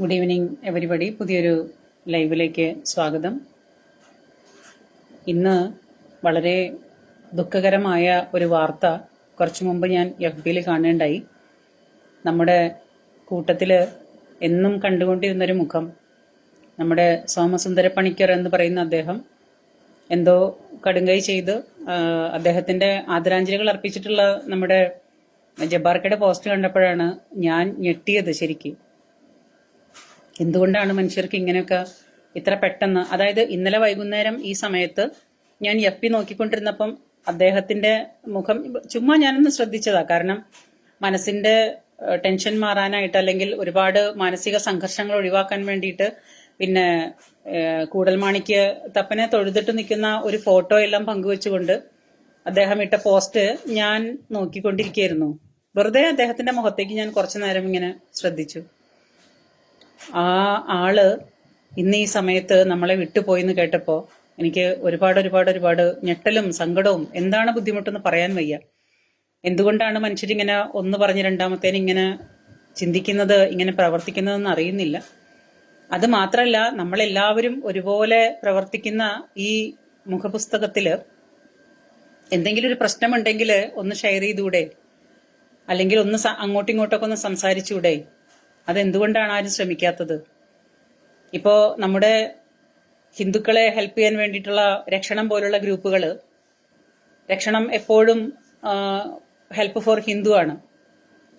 Good evening everybody പുതിയൊരു ലൈവിലേക്ക് സ്വാഗതം. ഇന്ന് വളരെ ദുഃഖകരമായ ഒരു വാർത്ത കുറച്ചു മുമ്പ് ഞാൻ എഫ് ബിയിൽ കാണേണ്ടായി നമ്മുടെ കൂട്ടത്തിൽ എന്നും കണ്ടുകൊണ്ടിരുന്നൊരു മുഖം നമ്മുടെ സോമസുന്ദര പണിക്കർ എന്ന് പറയുന്ന അദ്ദേഹം എന്തോ കടുങ്കൈ ചെയ്ത് അദ്ദേഹത്തിന്റെ ആദരാഞ്ജലികൾ അർപ്പിച്ചിട്ടുള്ള നമ്മുടെ ജബ്ബാർക്കയുടെ പോസ്റ്റ് കണ്ടപ്പോഴാണ് ഞാൻ ഞെട്ടിയത് ശരിക്കും. എന്തുകൊണ്ടാണ് മനുഷ്യർക്ക് ഇങ്ങനെയൊക്കെ ഇത്ര പെട്ടെന്ന്? അതായത് ഇന്നലെ വൈകുന്നേരം ഈ സമയത്ത് ഞാൻ എഫ് പി നോക്കിക്കൊണ്ടിരുന്നപ്പം അദ്ദേഹത്തിന്റെ മുഖം ചുമ്മാ ഞാനൊന്ന് ശ്രദ്ധിച്ചതാ. കാരണം മനസ്സിന്റെ ടെൻഷൻ മാറാനായിട്ട് അല്ലെങ്കിൽ ഒരുപാട് മാനസിക സംഘർഷങ്ങൾ ഒഴിവാക്കാൻ വേണ്ടിയിട്ട് പിന്നെ കൂടൽമാണിക്ക് തപ്പനെ തൊഴുതിട്ട് നിൽക്കുന്ന ഒരു ഫോട്ടോ എല്ലാം പങ്കുവെച്ചുകൊണ്ട് അദ്ദേഹം ഇട്ട പോസ്റ്റ് ഞാൻ നോക്കിക്കൊണ്ടിരിക്കുകയായിരുന്നു. വെറുതെ അദ്ദേഹത്തിന്റെ മുഖത്തേക്ക് ഞാൻ കുറച്ചു നേരം ഇങ്ങനെ ശ്രദ്ധിച്ചു. ആ ആൾ ഇന്ന് ഈ സമയത്ത് നമ്മളെ വിട്ടുപോയി എന്ന് കേട്ടപ്പോ എനിക്ക് ഒരുപാട് ഒരുപാട് ഒരുപാട് ഞെട്ടലും സങ്കടവും എന്താണ് ബുദ്ധിമുട്ടെന്ന് പറയാൻ വയ്യ. എന്തുകൊണ്ടാണ് മനുഷ്യരിങ്ങനെ ഒന്ന് പറഞ്ഞ് രണ്ടാമത്തേന് ഇങ്ങനെ ചിന്തിക്കുന്നത് ഇങ്ങനെ പ്രവർത്തിക്കുന്നതെന്ന് അറിയുന്നില്ല. അത് മാത്രല്ല നമ്മളെല്ലാവരും ഒരുപോലെ പ്രവർത്തിക്കുന്ന ഈ മുഖപുസ്തകത്തിൽ എന്തെങ്കിലും ഒരു പ്രശ്നമുണ്ടെങ്കിൽ ഒന്ന് ഷെയർ ചെയ്തുകൂടെ അല്ലെങ്കിൽ ഒന്ന് അങ്ങോട്ടും ഇങ്ങോട്ടൊക്കെ ഒന്ന് സംസാരിച്ചുകൂടെ അതെന്തുകൊണ്ടാണ് ആരും ശ്രമിക്കാത്തത്? ഇപ്പോ നമ്മുടെ ഹിന്ദുക്കളെ ഹെൽപ്പ് ചെയ്യാൻ വേണ്ടിയിട്ടുള്ള രക്ഷണം പോലുള്ള ഗ്രൂപ്പുകൾ രക്ഷണം എപ്പോഴും ഹെൽപ്പ് ഫോർ ഹിന്ദു ആണ്.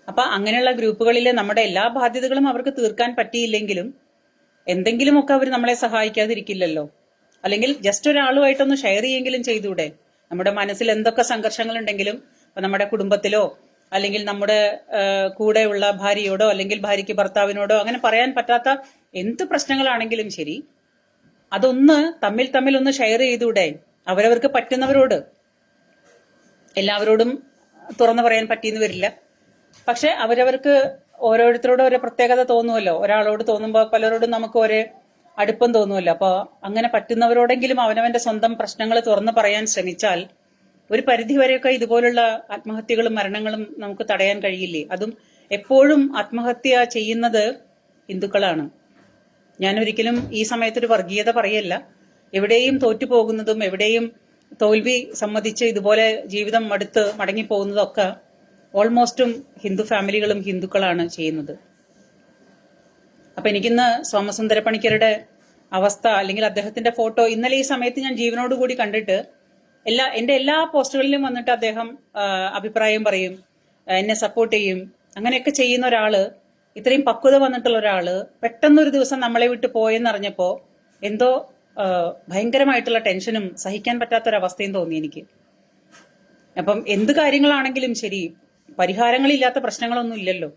അപ്പൊ അങ്ങനെയുള്ള ഗ്രൂപ്പുകളിലെ നമ്മുടെ എല്ലാ ബാധ്യതകളും അവർക്ക് തീർക്കാൻ പറ്റിയില്ലെങ്കിലും എന്തെങ്കിലുമൊക്കെ അവർ നമ്മളെ സഹായിക്കാതിരിക്കില്ലല്ലോ. അല്ലെങ്കിൽ ജസ്റ്റ് ഒരാളുമായിട്ടൊന്ന് ഷെയർ ചെയ്യെങ്കിലും ചെയ്തൂടെ? നമ്മുടെ മനസ്സിൽ എന്തൊക്കെ സംഘർഷങ്ങൾ ഉണ്ടെങ്കിലും നമ്മുടെ കുടുംബത്തിലോ അല്ലെങ്കിൽ നമ്മുടെ കൂടെയുള്ള ഭാര്യയോടോ അല്ലെങ്കിൽ ഭാര്യയ്ക്ക് ഭർത്താവിനോടോ അങ്ങനെ പറയാൻ പറ്റാത്ത എന്ത് പ്രശ്നങ്ങളാണെങ്കിലും ശരി അതൊന്ന് തമ്മിൽ തമ്മിൽ ഒന്ന് ഷെയർ ചെയ്തൂടെ അവരവർക്ക് പറ്റുന്നവരോട്. എല്ലാവരോടും തുറന്നു പറയാൻ പറ്റിയെന്ന് വരില്ല. പക്ഷെ അവരവർക്ക് ഓരോരുത്തരോട് ഓരോ പ്രത്യേകത തോന്നുമല്ലോ ഒരാളോട് തോന്നുമ്പോൾ പലരോടും നമുക്ക് ഒരേ അടുപ്പം തോന്നുമല്ലോ അപ്പോൾ അങ്ങനെ പറ്റുന്നവരോടെങ്കിലും അവനവന്റെ സ്വന്തം പ്രശ്നങ്ങൾ തുറന്നു പറയാൻ ശ്രമിച്ചാൽ ഒരു പരിധി വരെയൊക്കെ ഇതുപോലുള്ള ആത്മഹത്യകളും മരണങ്ങളും നമുക്ക് തടയാൻ കഴിയില്ലേ? അതും എപ്പോഴും ആത്മഹത്യ ചെയ്യുന്നത് ഹിന്ദുക്കളാണ്. ഞാൻ ഒരിക്കലും ഈ സമയത്തൊരു വർഗീയത പറയല്ല. എവിടെയും തോറ്റുപോകുന്നതും എവിടെയും തോൽവി സമ്മതിച്ച് ഇതുപോലെ ജീവിതം മടുത്ത് മടങ്ങിപ്പോകുന്നതൊക്കെ ഓൾമോസ്റ്റും ഹിന്ദു ഫാമിലികളും ഹിന്ദുക്കളാണ് ചെയ്യുന്നത്. അപ്പൊ എനിക്കിന്ന് സോമസുന്ദര പണിക്കരുടെ അവസ്ഥ അല്ലെങ്കിൽ അദ്ദേഹത്തിന്റെ ഫോട്ടോ ഇന്നലെ ഈ സമയത്ത് ഞാൻ ജീവനോടുകൂടി കണ്ടിട്ട് എല്ലാ എന്റെ എല്ലാ പോസ്റ്റുകളിലും വന്നിട്ട് അദ്ദേഹം അഭിപ്രായം പറയും എന്നെ സപ്പോർട്ട് ചെയ്യും. അങ്ങനെയൊക്കെ ചെയ്യുന്ന ഒരാൾ ഇത്രയും പക്വത വന്നിട്ടുള്ള ഒരാൾ പെട്ടെന്നൊരു ദിവസം നമ്മളെ വിട്ട് പോയെന്നറിഞ്ഞപ്പോ എന്തോ ഭയങ്കരമായിട്ടുള്ള ടെൻഷനും സഹിക്കാൻ പറ്റാത്തൊരവസ്ഥയും തോന്നി എനിക്ക്. അപ്പം എന്ത് കാര്യങ്ങളാണെങ്കിലും ശരി പരിഹാരങ്ങളില്ലാത്ത പ്രശ്നങ്ങളൊന്നും ഇല്ലല്ലോ.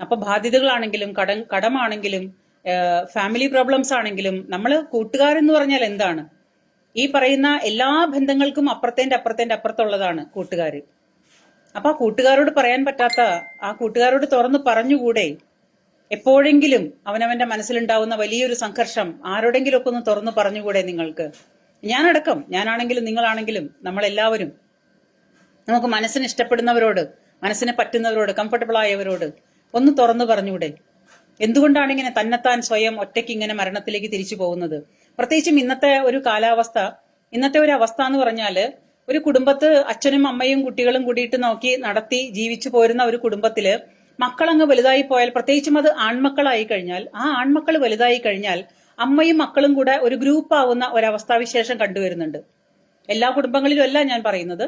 അപ്പൊ ബാധ്യതകളാണെങ്കിലും കടം കടമാണെങ്കിലും ഫാമിലി പ്രോബ്ലംസ് ആണെങ്കിലും നമ്മൾ കൂട്ടുകാരെന്ന് പറഞ്ഞാൽ എന്താണ്? ഈ പറയുന്ന എല്ലാ ബന്ധങ്ങൾക്കും അപ്പുറത്തേന്റെ അപ്പുറത്തേന്റെ അപ്പുറത്തുള്ളതാണ് കൂട്ടുകാര്. അപ്പൊ ആ കൂട്ടുകാരോട് പറയാൻ പറ്റാത്ത ആ കൂട്ടുകാരോട് തുറന്നു പറഞ്ഞുകൂടെ? എപ്പോഴെങ്കിലും അവനവന്റെ മനസ്സിലുണ്ടാവുന്ന വലിയൊരു സംഘർഷം ആരോടെങ്കിലും ഒക്കെ ഒന്ന് തുറന്നു പറഞ്ഞുകൂടെ നിങ്ങൾക്ക്? ഞാനടക്കം ഞാനാണെങ്കിലും നിങ്ങളാണെങ്കിലും നമ്മളെല്ലാവരും നമുക്ക് മനസ്സിന് ഇഷ്ടപ്പെടുന്നവരോട് മനസ്സിന് പറ്റുന്നവരോട് കംഫർട്ടബിൾ ആയവരോട് ഒന്ന് തുറന്നു പറഞ്ഞുകൂടെ? എന്തുകൊണ്ടാണ് ഇങ്ങനെ തന്നെത്താൻ സ്വയം ഒറ്റയ്ക്ക് ഇങ്ങനെ മരണത്തിലേക്ക് തിരിച്ചു പോകുന്നത്? പ്രത്യേകിച്ചും ഇന്നത്തെ ഒരു കാലാവസ്ഥ ഇന്നത്തെ ഒരു അവസ്ഥ എന്ന് പറഞ്ഞാൽ ഒരു കുടുംബത്ത് അച്ഛനും അമ്മയും കുട്ടികളും കൂടിയിട്ട് നോക്കി നടത്തി ജീവിച്ചു പോരുന്ന ഒരു കുടുംബത്തിൽ മക്കളങ്ങ് വലുതായി പോയാൽ പ്രത്യേകിച്ചും അത് ആൺമക്കളായി കഴിഞ്ഞാൽ ആ ആൺമക്കൾ വലുതായി കഴിഞ്ഞാൽ അമ്മയും മക്കളും കൂടെ ഒരു ഗ്രൂപ്പ് ആവുന്ന ഒരവസ്ഥാവിശേഷം കണ്ടുവരുന്നുണ്ട്. എല്ലാ കുടുംബങ്ങളിലും അല്ല ഞാൻ പറയുന്നത്.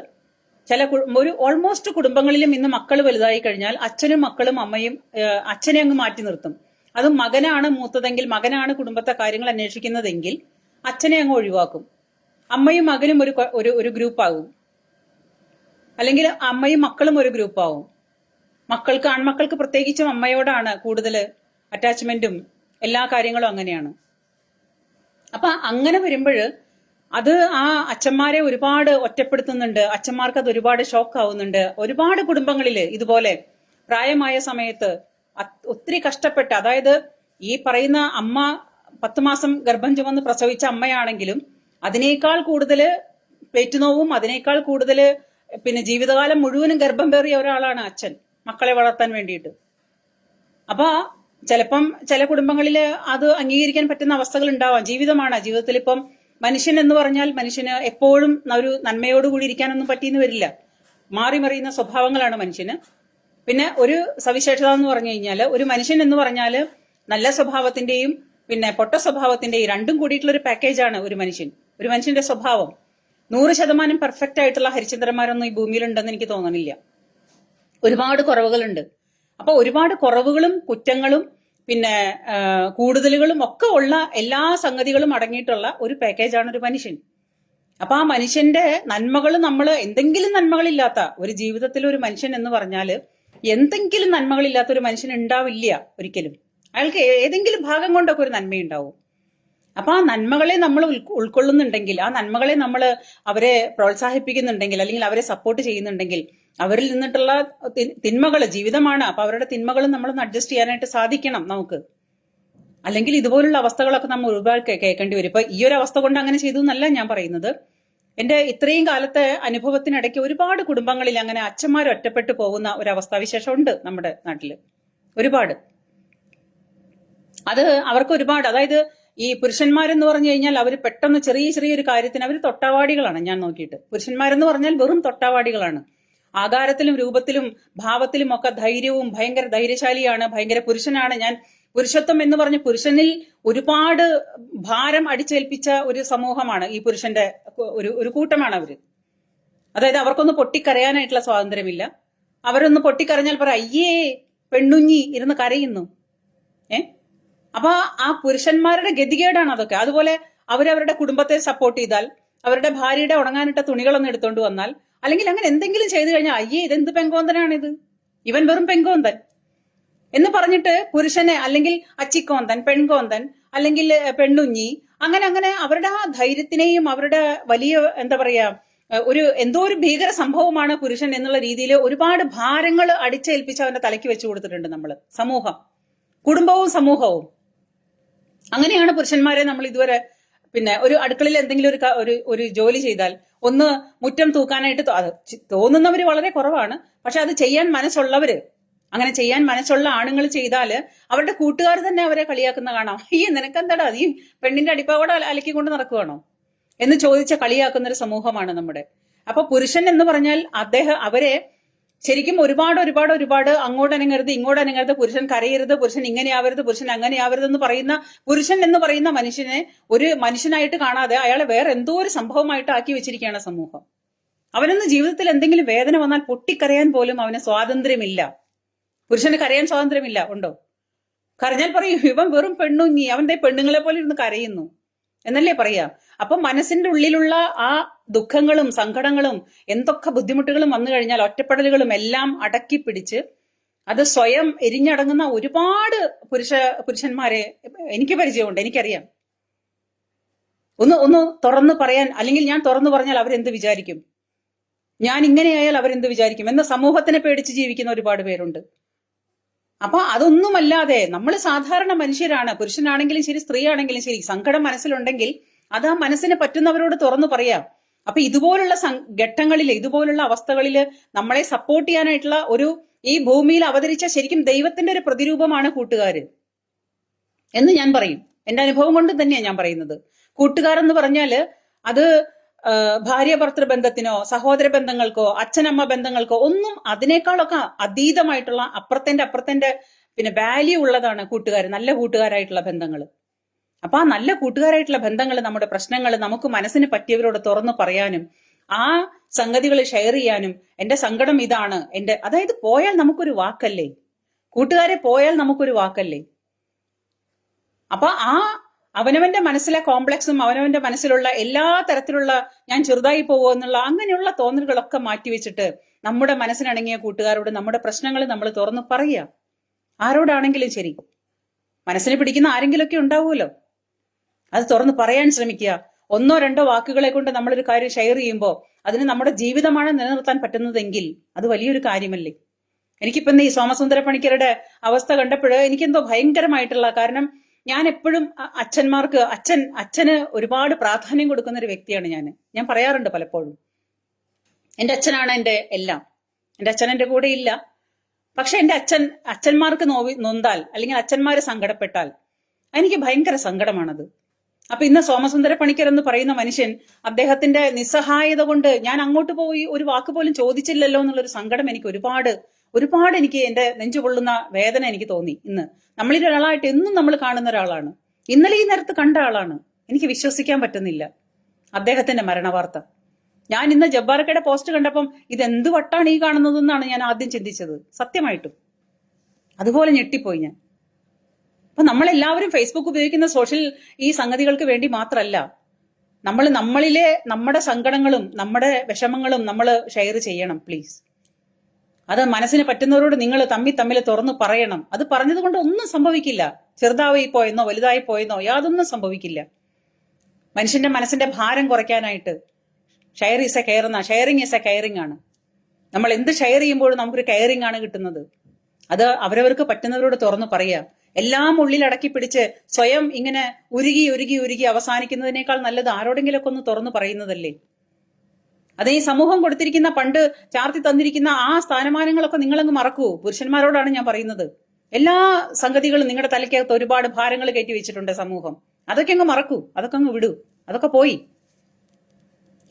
ചില ഒരു ഓൾമോസ്റ്റ് കുടുംബങ്ങളിലും ഇന്ന് മക്കൾ വലുതായി കഴിഞ്ഞാൽ അച്ഛനും മക്കളും അമ്മയും അച്ഛനെ അങ്ങ് മാറ്റി നിർത്തും. അതും മകനാണ് മൂത്തതെങ്കിൽ മകനാണ് കുടുംബത്തെ കാര്യങ്ങൾ അന്വേഷിക്കുന്നതെങ്കിൽ അച്ഛനെ അങ്ങ് ഒഴിവാക്കും. അമ്മയും മകനും ഒരു ഒരു ഒരു ഗ്രൂപ്പാകും. അല്ലെങ്കിൽ അമ്മയും മക്കളും ഒരു ഗ്രൂപ്പാവും. മക്കൾക്ക് ആൺമക്കൾക്ക് പ്രത്യേകിച്ചും അമ്മയോടാണ് കൂടുതൽ അറ്റാച്ച്മെന്റും എല്ലാ കാര്യങ്ങളും അങ്ങനെയാണ്. അപ്പൊ അങ്ങനെ വരുമ്പോൾ അത് ആ അച്ഛന്മാരെ ഒരുപാട് ഒറ്റപ്പെടുത്തുന്നുണ്ട്. അച്ഛന്മാർക്ക് അത് ഒരുപാട് ഷോക്ക് ആവുന്നുണ്ട്. ഒരുപാട് കുടുംബങ്ങളിൽ ഇതുപോലെ പ്രായമായ സമയത്ത് ഒത്തിരി കഷ്ടപ്പെട്ട് അതായത് ഈ പറയുന്ന അമ്മ പത്ത് മാസം ഗർഭം ചുമന്ന് പ്രസവിച്ച അമ്മയാണെങ്കിലും അതിനേക്കാൾ കൂടുതൽ പേറ്റുനോവും അതിനേക്കാൾ കൂടുതൽ പിന്നെ ജീവിതകാലം മുഴുവനും ഗർഭം പേറിയ ഒരാളാണ് അച്ഛൻ മക്കളെ വളർത്താൻ വേണ്ടിയിട്ട്. അപ്പൊ ചിലപ്പം ചില കുടുംബങ്ങളിൽ അത് അംഗീകരിക്കാൻ പറ്റുന്ന അവസ്ഥകൾ ഉണ്ടാവാം. ജീവിതമാണ്. ജീവിതത്തിൽ ഇപ്പം മനുഷ്യൻ എന്ന് പറഞ്ഞാൽ മനുഷ്യന് എപ്പോഴും ഒരു നന്മയോടുകൂടി ഇരിക്കാനൊന്നും പറ്റിയെന്ന് വരില്ല. മാറി മറിയുന്ന സ്വഭാവങ്ങളാണ് മനുഷ്യന്. പിന്നെ ഒരു സവിശേഷത എന്ന് പറഞ്ഞു കഴിഞ്ഞാൽ ഒരു മനുഷ്യൻ എന്ന് പറഞ്ഞാൽ നല്ല സ്വഭാവത്തിന്റെയും പിന്നെ പൊട്ട സ്വഭാവത്തിന്റെയും രണ്ടും കൂടിയിട്ടുള്ള ഒരു പാക്കേജാണ് ഒരു മനുഷ്യൻ. ഒരു മനുഷ്യന്റെ സ്വഭാവം. നൂറ് ശതമാനം പെർഫെക്റ്റ് ആയിട്ടുള്ള ഹരിചന്ദ്രന്മാരൊന്നും ഈ ഭൂമിയിലുണ്ടെന്ന് എനിക്ക് തോന്നണില്ല. ഒരുപാട് കുറവുകളുണ്ട്. അപ്പൊ ഒരുപാട് കുറവുകളും കുറ്റങ്ങളും പിന്നെ കൂടുതലുകളും ഒക്കെ ഉള്ള എല്ലാ സംഗതികളും അടങ്ങിയിട്ടുള്ള ഒരു പാക്കേജാണ് ഒരു മനുഷ്യൻ. അപ്പൊ ആ മനുഷ്യന്റെ നന്മകൾ നമ്മൾ എന്തെങ്കിലും നന്മകളില്ലാത്ത ഒരു ജീവിതത്തിൽ ഒരു മനുഷ്യൻ എന്ന് പറഞ്ഞാൽ എന്തെങ്കിലും നന്മകളില്ലാത്ത ഒരു മനുഷ്യൻ ഉണ്ടാവില്ല ഒരിക്കലും. അയാൾക്ക് ഏതെങ്കിലും ഭാഗം കൊണ്ടൊക്കെ ഒരു നന്മയുണ്ടാവും. അപ്പൊ ആ നന്മകളെ നമ്മൾ ഉൾക്കൊള്ളുന്നുണ്ടെങ്കിൽ ആ നന്മകളെ നമ്മൾ അവരെ പ്രോത്സാഹിപ്പിക്കുന്നുണ്ടെങ്കിൽ അല്ലെങ്കിൽ അവരെ സപ്പോർട്ട് ചെയ്യുന്നുണ്ടെങ്കിൽ അവരിൽ നിന്നിട്ടുള്ള തിന്മകൾ ജീവിതമാണ്. അപ്പൊ അവരുടെ തിന്മകൾ നമ്മളൊന്ന് അഡ്ജസ്റ്റ് ചെയ്യാനായിട്ട് സാധിക്കണം നമുക്ക്. അല്ലെങ്കിൽ ഇതുപോലുള്ള അവസ്ഥകളൊക്കെ നമ്മൾ ഒരുപാട് കേൾക്കേണ്ടി വരും. ഇപ്പൊ ഈ ഒരു അവസ്ഥ കൊണ്ട് അങ്ങനെ ചെയ്തു എന്നല്ല ഞാൻ പറയുന്നത്. എന്റെ ഇത്രയും കാലത്തെ അനുഭവത്തിനിടയ്ക്ക് ഒരുപാട് കുടുംബങ്ങളിൽ അങ്ങനെ അച്ഛന്മാർ ഒറ്റപ്പെട്ടു പോകുന്ന ഒരു അവസ്ഥാവിശേഷം ഉണ്ട് നമ്മുടെ നാട്ടിൽ. ഒരുപാട്. അത് അവർക്ക് ഒരുപാട്. അതായത് ഈ പുരുഷന്മാരെന്ന് പറഞ്ഞു കഴിഞ്ഞാൽ അവർ പെട്ടെന്ന് ചെറിയ ചെറിയൊരു കാര്യത്തിന് അവർ തൊട്ടാവാടികളാണ് ഞാൻ നോക്കിയിട്ട്. പുരുഷന്മാരെന്ന് പറഞ്ഞാൽ വെറും തൊട്ടാവാടികളാണ്. ആകാരത്തിലും രൂപത്തിലും ഭാവത്തിലും ഒക്കെ ധൈര്യവും ഭയങ്കര ധൈര്യശാലിയാണ് ഭയങ്കര പുരുഷനാണ് ഞാൻ പുരുഷത്വം എന്ന് പറഞ്ഞ പുരുഷനിൽ ഒരുപാട് ഭാരം അടിച്ചേൽപ്പിച്ച ഒരു സമൂഹമാണ് ഈ പുരുഷന്റെ ഒരു ഒരു കൂട്ടമാണ് അവർ. അതായത് അവർക്കൊന്ന് പൊട്ടിക്കരയാനായിട്ടുള്ള സ്വാതന്ത്ര്യമില്ല. അവരൊന്ന് പൊട്ടിക്കരഞ്ഞാൽ പറ അയ്യേ പെണ്ണുഞ്ഞി ഇരുന്ന് കരയുന്നു. ഏ? അപ്പൊ ആ പുരുഷന്മാരുടെ ഗതികേടാണ് അതൊക്കെ. അതുപോലെ അവരവരുടെ കുടുംബത്തെ സപ്പോർട്ട് ചെയ്താൽ അവരുടെ ഭാര്യയുടെ ഉണങ്ങാനിട്ട തുണികളൊന്നും എടുത്തോണ്ട് വന്നാൽ അല്ലെങ്കിൽ അങ്ങനെ എന്തെങ്കിലും ചെയ്തു കഴിഞ്ഞാൽ അയ്യേ ഇതെന്ത് പെങ്കോന്തനാണിത്? ഇവൻ വെറും പെങ്കോന്തൻ. എന്ന് പറഞ്ഞിട്ട് പുരുഷനെ അല്ലെങ്കിൽ അച്ചിക്കോന്തൻ പെൺകോന്തൻ അല്ലെങ്കിൽ പെണ്ണുഞ്ഞി അങ്ങനെ അങ്ങനെ അവരുടെ ആ ധൈര്യത്തിനെയും അവരുടെ വലിയ എന്താ പറയാ ഒരു എന്തോ ഒരു ഭീകര സംഭവമാണ് പുരുഷൻ എന്നുള്ള രീതിയിൽ ഒരുപാട് ഭാരങ്ങൾ അടിച്ചേൽപ്പിച്ച് അവന്റെ തലയ്ക്ക് വെച്ചു കൊടുത്തിട്ടുണ്ട് നമ്മൾ സമൂഹം. കുടുംബവും സമൂഹവും. അങ്ങനെയാണ് പുരുഷന്മാരെ നമ്മൾ ഇതുവരെ പിന്നെ ഒരു അടുക്കളയിൽ എന്തെങ്കിലും ഒരു ഒരു ഒരു ജോലി ചെയ്താൽ ഒന്ന് മുറ്റം തൂക്കാനായിട്ട് അത് വളരെ കുറവാണ്. പക്ഷെ അത് ചെയ്യാൻ മനസ്സുള്ളവര് അങ്ങനെ ചെയ്യാൻ മനസ്സുള്ള ആണുങ്ങൾ ചെയ്താൽ അവരുടെ കൂട്ടുകാർ തന്നെ അവരെ കളിയാക്കുന്ന കാണാം. ഈ നിനക്കെന്താടാ? നീ പെണ്ണിന്റെ അടിപ്പാവോടെ അലക്കിക്കൊണ്ട് നടക്കുവാണോ? എന്ന് ചോദിച്ച കളിയാക്കുന്ന ഒരു സമൂഹമാണ് നമ്മുടെ. അപ്പൊ പുരുഷൻ എന്ന് പറഞ്ഞാൽ അദ്ദേഹം അവരെ ശരിക്കും ഒരുപാട് ഒരുപാട് ഒരുപാട് അങ്ങോട്ട് അനങ്ങരുത് ഇങ്ങോട്ട് അനങ്ങരുത് പുരുഷൻ കരയരുത് പുരുഷൻ ഇങ്ങനെയാവരുത് പുരുഷൻ അങ്ങനെയാവരുത് എന്ന് പറയുന്ന പുരുഷൻ എന്ന് പറയുന്ന മനുഷ്യനെ ഒരു മനുഷ്യനായിട്ട് കാണാതെ അയാളെ വേറെ എന്തോ ഒരു സംഭവമായിട്ട് ആക്കി വെച്ചിരിക്കുകയാണ് സമൂഹം. അവനൊന്ന് ജീവിതത്തിൽ എന്തെങ്കിലും വേദന വന്നാൽ പൊട്ടിക്കരയാൻ പോലും അവന് സ്വാതന്ത്ര്യമില്ല. പുരുഷന് കരയാൻ സ്വാതന്ത്ര്യമില്ല ഉണ്ടോ? കരഞ്ഞാൽ പറയും ഇവൻ വെറും പെണ്ണുഞ്ഞി അവന്റെ പെണ്ണുങ്ങളെ പോലെ ഇരുന്ന് കരയുന്നു. എന്നല്ലേ പറയാ? അപ്പൊ മനസ്സിന്റെ ഉള്ളിലുള്ള ആ ദുഃഖങ്ങളും സങ്കടങ്ങളും എന്തൊക്കെ ബുദ്ധിമുട്ടുകളും വന്നു കഴിഞ്ഞാൽ ഒറ്റപ്പെടലുകളും എല്ലാം അടക്കി പിടിച്ച് അത് സ്വയം എരിഞ്ഞടങ്ങുന്ന ഒരുപാട് പുരുഷ പുരുഷന്മാരെ എനിക്ക് പരിചയമുണ്ട് എനിക്കറിയാം. ഒന്ന് ഒന്ന് തുറന്നു പറയാൻ അല്ലെങ്കിൽ ഞാൻ തുറന്നു പറഞ്ഞാൽ അവരെന്ത് വിചാരിക്കും? ഞാൻ ഇങ്ങനെയായാൽ അവരെന്ത് വിചാരിക്കും? എന്ന സമൂഹത്തിനെ പേടിച്ച് ജീവിക്കുന്ന ഒരുപാട് പേരുണ്ട്. അപ്പൊ അതൊന്നുമല്ലാതെ നമ്മൾ സാധാരണ മനുഷ്യരാണ്. പുരുഷനാണെങ്കിലും ശരി സ്ത്രീ ആണെങ്കിലും ശരി. സങ്കടം മനസ്സിലുണ്ടെങ്കിൽ അത് ആ മനസ്സിന് പറ്റുന്നവരോട് തുറന്നു പറയാം. അപ്പൊ ഇതുപോലുള്ള ഘട്ടങ്ങളിൽ ഇതുപോലുള്ള അവസ്ഥകളിൽ നമ്മളെ സപ്പോർട്ട് ചെയ്യാനായിട്ടുള്ള ഒരു ഈ ഭൂമിയിൽ അവതരിച്ച ശരിക്കും ദൈവത്തിന്റെ ഒരു പ്രതിരൂപമാണ് കൂട്ടുകാര്. എന്ന് ഞാൻ പറയും. എന്റെ അനുഭവം കൊണ്ട് തന്നെയാണ് ഞാൻ പറയുന്നത്. കൂട്ടുകാരെന്ന് പറഞ്ഞാൽ അത് ഭാര്യ ഭർത്തൃ ബന്ധത്തിനോ സഹോദര ബന്ധങ്ങൾക്കോ അച്ഛനമ്മ ബന്ധങ്ങൾക്കോ ഒന്നും അതിനേക്കാളൊക്കെ അതീതമായിട്ടുള്ള അപ്പുറത്തിന്റെ അപ്പുറത്തിന്റെ പിന്നെ വാല്യൂ ഉള്ളതാണ് കൂട്ടുകാർ നല്ല കൂട്ടുകാരായിട്ടുള്ള ബന്ധങ്ങൾ അപ്പൊ ആ നല്ല കൂട്ടുകാരായിട്ടുള്ള ബന്ധങ്ങൾ നമ്മുടെ പ്രശ്നങ്ങൾ നമുക്ക് മനസ്സിന് പറ്റിയവരോട് തുറന്നു പറയാനും ആ സംഗതികൾ ഷെയർ ചെയ്യാനും എന്റെ സങ്കടം ഇതാണ് എന്റെ അതായത് പോയാൽ നമുക്കൊരു വാക്കല്ലേ? കൂട്ടുകാരെ പോയാൽ നമുക്കൊരു വാക്കല്ലേ? അപ്പൊ ആ അവനവന്റെ മനസ്സിലെ കോംപ്ലക്സും അവനവന്റെ മനസ്സിലുള്ള എല്ലാ തരത്തിലുള്ള ഞാൻ ചെറുതായി പോകുമോ എന്നുള്ള അങ്ങനെയുള്ള തോന്നലുകളൊക്കെ മാറ്റിവെച്ചിട്ട് നമ്മുടെ മനസ്സിനടങ്ങിയ കൂട്ടുകാരോട് നമ്മുടെ പ്രശ്നങ്ങൾ നമ്മൾ തുറന്നു പറയുക. ആരോടാണെങ്കിലും ശരി. മനസ്സിന് പിടിക്കുന്ന ആരെങ്കിലുമൊക്കെ ഉണ്ടാവുമല്ലോ. അത് തുറന്ന് പറയാൻ ശ്രമിക്കുക. ഒന്നോ രണ്ടോ വാക്കുകളെ കൊണ്ട് നമ്മളൊരു കാര്യം ഷെയർ ചെയ്യുമ്പോൾ അതിന് നമ്മുടെ ജീവിതമാണ് നിലനിർത്താൻ പറ്റുന്നതെങ്കിൽ അത് വലിയൊരു കാര്യമല്ലേ? എനിക്കിപ്പം ഈ സോമസുന്ദര പണിക്കരുടെ അവസ്ഥ കണ്ടപ്പോൾ എനിക്കെന്തോ ഭയങ്കരമായിട്ടുള്ള കാരണം ഞാൻ എപ്പോഴും അച്ഛന്മാർക്ക് അച്ഛൻ അച്ഛന് ഒരുപാട് പ്രാധാന്യം കൊടുക്കുന്ന ഒരു വ്യക്തിയാണ് ഞാൻ ഞാൻ പറയാറുണ്ട് പലപ്പോഴും. എന്റെ അച്ഛനാണ് എന്റെ എല്ലാം. എന്റെ അച്ഛൻ എന്റെ കൂടെ ഇല്ല. പക്ഷെ എന്റെ അച്ഛൻ അച്ഛന്മാർക്ക് നോവി നൊന്താൽ അല്ലെങ്കിൽ അച്ഛന്മാരെ സങ്കടപ്പെട്ടാൽ എനിക്ക് ഭയങ്കര സങ്കടമാണത്. അപ്പൊ ഇന്ന് സോമസുന്ദര പണിക്കർ എന്ന് പറയുന്ന മനുഷ്യൻ അദ്ദേഹത്തിന്റെ നിസ്സഹായത കൊണ്ട് ഞാൻ അങ്ങോട്ട് പോയി ഒരു വാക്ക് പോലും ചോദിച്ചില്ലല്ലോ എന്നുള്ളൊരു സങ്കടം എനിക്ക് ഒരുപാട് ഒരുപാട് എനിക്ക് എന്റെ നെഞ്ചു പൊള്ളുന്ന വേദന എനിക്ക് തോന്നി ഇന്ന്. നമ്മളിൽ ഒരാളായിട്ട് എന്നും നമ്മൾ കാണുന്ന ഒരാളാണ്. ഇന്നലെ ഈ നേരത്ത് കണ്ട ആളാണ്. എനിക്ക് വിശ്വസിക്കാൻ പറ്റുന്നില്ല. അദ്ദേഹത്തിന്റെ മരണവാർത്ത. ഞാൻ ഇന്ന് ജബ്ബാർക്കയുടെ പോസ്റ്റ് കണ്ടപ്പം ഇത് എന്ത് വട്ടാണ് ഈ കാണുന്നതെന്നാണ് ഞാൻ ആദ്യം ചിന്തിച്ചത്. സത്യമായിട്ടും. അതുപോലെ ഞെട്ടിപ്പോയി ഞാൻ. അപ്പൊ നമ്മളെല്ലാവരും ഫേസ്ബുക്ക് ഉപയോഗിക്കുന്ന സോഷ്യൽ ഈ സംഗതികൾക്ക് വേണ്ടി മാത്രമല്ല നമ്മൾ നമ്മളിലെ നമ്മുടെ സങ്കടങ്ങളും നമ്മുടെ വിഷമങ്ങളും നമ്മൾ ഷെയർ ചെയ്യണം പ്ലീസ് അത് മനസ്സിന് പറ്റുന്നവരോട് നിങ്ങൾ തമ്മി തമ്മിൽ തുറന്നു പറയണം. അത് പറഞ്ഞത് കൊണ്ട് ഒന്നും സംഭവിക്കില്ല. ചെറുതായി പോയെന്നോ വലുതായി പോയെന്നോ യാതൊന്നും സംഭവിക്കില്ല. മനുഷ്യന്റെ മനസ്സിന്റെ ഭാരം കുറയ്ക്കാനായിട്ട് ഷെയർ ഈസ് എ കെയർ എന്നാ ഷെയറിങ് ഈസ് എ കെയറിങ് ആണ്. നമ്മൾ എന്ത് ഷെയർ ചെയ്യുമ്പോഴും നമുക്കൊരു കെയറിങ് ആണ് കിട്ടുന്നത്. അത് അവരവർക്ക് പറ്റുന്നവരോട് തുറന്നു പറയുക എല്ലാം ഉള്ളിൽ അടക്കി പിടിച്ച് സ്വയം ഇങ്ങനെ ഉരുകി ഉരുകി ഉരുകി അവസാനിക്കുന്നതിനേക്കാൾ നല്ലത് ആരോടെങ്കിലൊക്കെ ഒന്ന് തുറന്നു പറയുന്നതല്ലേ? അത് ഈ സമൂഹം കൊടുത്തിരിക്കുന്ന പണ്ട് ചാർത്തി തന്നിരിക്കുന്ന ആ സ്ഥാനമാനങ്ങളൊക്കെ നിങ്ങളങ്ങ് മറക്കൂ. പുരുഷന്മാരോടാണ് ഞാൻ പറയുന്നത്. എല്ലാ സംഗതികളും നിങ്ങളുടെ തലയ്ക്കകത്ത് ഒരുപാട് ഭാരങ്ങൾ കയറ്റി വെച്ചിട്ടുണ്ട് സമൂഹം. അതൊക്കെ അങ്ങ് മറക്കൂ. അതൊക്കെ അങ്ങ് വിടൂ. അതൊക്കെ പോയി.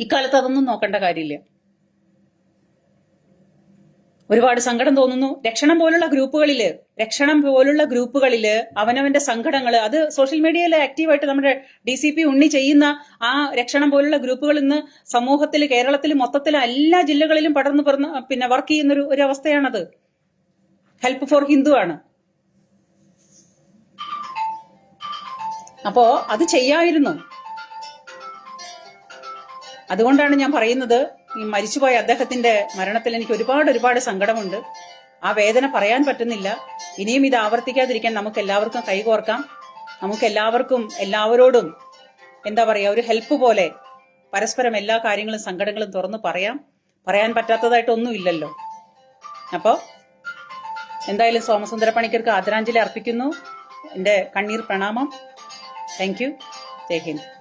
ഇക്കാലത്ത് അതൊന്നും നോക്കേണ്ട കാര്യമില്ല. ഒരുപാട് സങ്കടം തോന്നുന്നു. രക്ഷണം പോലുള്ള ഗ്രൂപ്പുകളിൽ രക്ഷണം പോലുള്ള ഗ്രൂപ്പുകളിൽ അവനവന്റെ സങ്കടങ്ങൾ അത് സോഷ്യൽ മീഡിയയിൽ ആക്റ്റീവായിട്ട് നമ്മുടെ ഡി സി പി ഉണ്ണി ചെയ്യുന്ന ആ രക്ഷണം പോലുള്ള ഗ്രൂപ്പുകൾ ഇന്ന് സമൂഹത്തിൽ കേരളത്തിൽ മൊത്തത്തിൽ എല്ലാ ജില്ലകളിലും പടർന്നു പറന്ന് പിന്നെ വർക്ക് ചെയ്യുന്ന ഒരു ഒരു അവസ്ഥയാണത് ഹെൽപ്പ് ഫോർ ഹിന്ദു ആണ്. അപ്പോ അത് ചെയ്യായിരുന്നു. അതുകൊണ്ടാണ് ഞാൻ പറയുന്നത് ഈ മരിച്ചുപോയ അദ്ദേഹത്തിന്റെ മരണത്തിൽ എനിക്ക് ഒരുപാട് ഒരുപാട് സങ്കടമുണ്ട്. ആ വേദന പറയാൻ പറ്റുന്നില്ല. ഇനിയും ഇത് ആവർത്തിക്കാതിരിക്കാൻ നമുക്ക് എല്ലാവർക്കും കൈകോർക്കാം. നമുക്ക് എല്ലാവർക്കും എല്ലാവരോടും എന്താ പറയാ ഒരു ഹെൽപ്പ് പോലെ പരസ്പരം എല്ലാ കാര്യങ്ങളും സങ്കടങ്ങളും തുറന്നു പറയാം. പറയാൻ പറ്റാത്തതായിട്ടൊന്നും ഇല്ലല്ലോ അപ്പോ എന്തായാലും സോമസുന്ദര പണിക്കർക്ക് ആദരാഞ്ജലി അർപ്പിക്കുന്നു. എന്റെ കണ്ണീർ പ്രണാമം. Thank you Jai Hind.